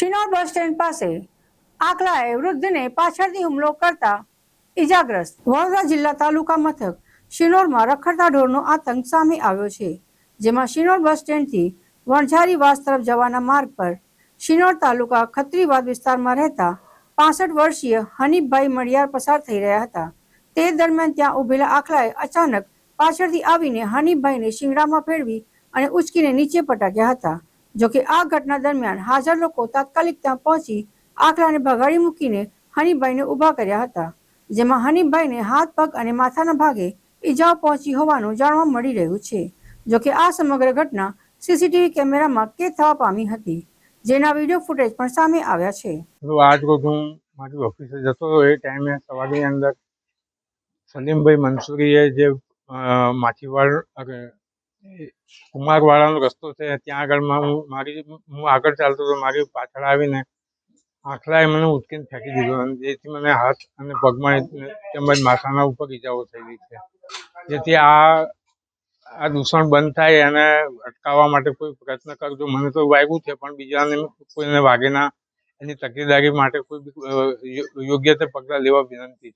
Shinor bus stand પાસે આકલાએ વૃદ્ધને પાછળથી હુમલો કરતા ઇજાગ્રસ્ત વડોદરા જિલ્લા તાલુકા મથક શિનોરમાં રખડતા ઢોરનો આતંક સામે આવ્યો છે, જેમાં શિનોર બસ સ્ટેન્ડથી વણઝારી વાસ તરફ જવાના માર્ગ પર શિનોર તાલુકા ખત્રીવાદ વિસ્તારમાં રહેતા પાસઠ વર્ષીય હનીફભાઈ મડિયાર પસાર થઈ રહ્યા હતા. તે દરમિયાન ત્યાં ઉભેલા આખલાએ અચાનક પાછળથી આવીને હનીફભાઈને શિંગડામાં ફેરવી અને ઉચકીને નીચે પટાક્યા હતા. જોકે આ ઘટના દરમિયાન હાજર લોકો તાત્કાલિક ત્યાં પહોંચી આખલાને ભગાડી મૂકીને હનીભાઈને ઊભા કર્યા હતા, જેમાં હનીફભાઈને હાથ, પગ અને માથાના ભાગે ઈજાઓ પહોંચી હોવાનું જાણવા મળી રહ્યું છે. જોકે આ સમગ્ર ઘટના સીસીટીવી કેમેરામાં કેદ થવા પામી હતી, જેના વીડિયો ફૂટેજ પણ સામે આવ્યા છે. તો આજ રોજ હું મારી ઓફિસે જતો એ ટાઈમે સવારની અંદર સલીમભાઈ મંસૂરીએ જે માછીવાડ કુમારવાડાનો રસ્તો છે, ત્યાં આગળમાં હું મારી, હું આગળ ચાલતો હતો મારી પાછળ આવીને આખલાએ મને ઉચકીને ફેંકી દીધો અને જેથી મને હાથ અને પગમાં તેમજ માથાના ઉપર ઈજાઓ થયેલી છે. જેથી આ આ દૂષણ બંધ થાય અને અટકાવવા માટે કોઈ પ્રયત્ન કરજો. મને તો વાગ્યું છે, પણ બીજાને કોઈને વાગે ના એની તકેદારી માટે કોઈ યોગ્ય તે પગલાં લેવા વિનંતી